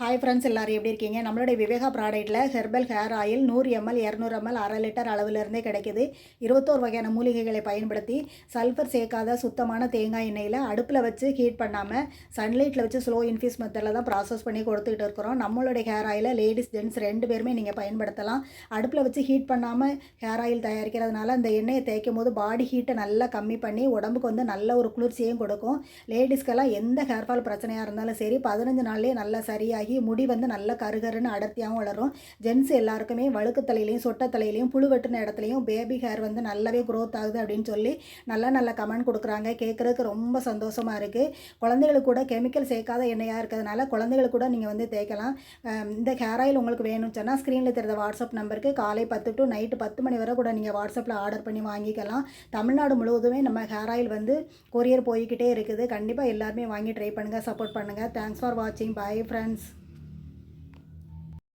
Hi friends எல்லோரும் எப்படி இருக்கீங்க? நம்மளுடைய விவேகா ப்ராடக்ட்டில் ஹெர்பல் ஹேர் ஆயில் நூறு எம்எல் இரநூறு எம்எல் அரை லிட்டர் அளவிலிருந்தே கிடைக்குது. இருபத்தோரு வகையான மூலிகைகளை பயன்படுத்தி சல்ஃபர் சேர்க்காத சுத்தமான தேங்காய் எண்ணெயில் அடுப்பில் வச்சு ஹீட் பண்ணாமல் சன்லைட்டில் வச்சு ஸ்லோ இன்ஃபியூஸ் மெத்தடில் தான் ப்ராசஸ் பண்ணி கொடுத்துக்கிட்டு இருக்கிறோம். நம்மளுடைய ஹேர் ஆயிலை லேடிஸ் ஜென்ட்ஸ் ரெண்டு பேருமே நீங்கள் பயன்படுத்தலாம். அடுப்பில் வச்சு ஹீட் பண்ணாமல் ஹேர் ஆயில் தயாரிக்கிறதுனால அந்த எண்ணெயை தேய்க்கும் போது பாடி ஹீட்டை நல்லா கம்மி பண்ணி உடம்புக்கு வந்து நல்ல ஒரு குளிர்ச்சியும் கொடுக்கும். லேடிஸ்க்கெல்லாம் எந்த ஹேர் ஃபால் பிரச்சனையாக இருந்தாலும் சரி பதினஞ்சு நாள்லேயே நல்லா சரியாகி முடி வந்து நல்ல கருகருன்னு அடர்த்தியாகவும் வளரும். ஜென்ஸ் எல்லாருக்குமே வழுக்கு தலையிலையும் சொட்ட தலையிலையும் புழு வெட்டின இடத்துலையும் பேபி ஹேர் வந்து நல்லாவே க்ரோத் ஆகுது அப்படின்னு சொல்லி நல்ல நல்ல கமெண்ட் கொடுக்குறாங்க. கேட்குறதுக்கு ரொம்ப சந்தோஷமாக இருக்குது குழந்தைகளுக்கு கூட கெமிக்கல் சேர்க்காத எண்ணெயாக இருக்கிறதுனால குழந்தைகளுக்கு கூட நீங்கள் வந்து தேய்க்கலாம். இந்த ஹேர் ஆயில் உங்களுக்கு வேணும்னு சொன்னால் ஸ்க்ரீனில் தெரிந்த வாட்ஸ்அப் நம்பருக்கு காலை பத்து டு நைட்டு பத்து மணி வரை கூட நீங்கள் வாட்ஸ்அப்பில் ஆர்டர் பண்ணி வாங்கிக்கலாம். தமிழ்நாடு முழுவதுமே நம்ம ஹேர் ஆயில் வந்து கொரியர் போய்கிட்டே இருக்குது. கண்டிப்பாக எல்லாருமே வாங்கி ட்ரை பண்ணுங்கள் சப்போர்ட் பண்ணுங்கள் தேங்க்ஸ் ஃபார் வாட்சிங் பை ஃப்ரெண்ட்ஸ்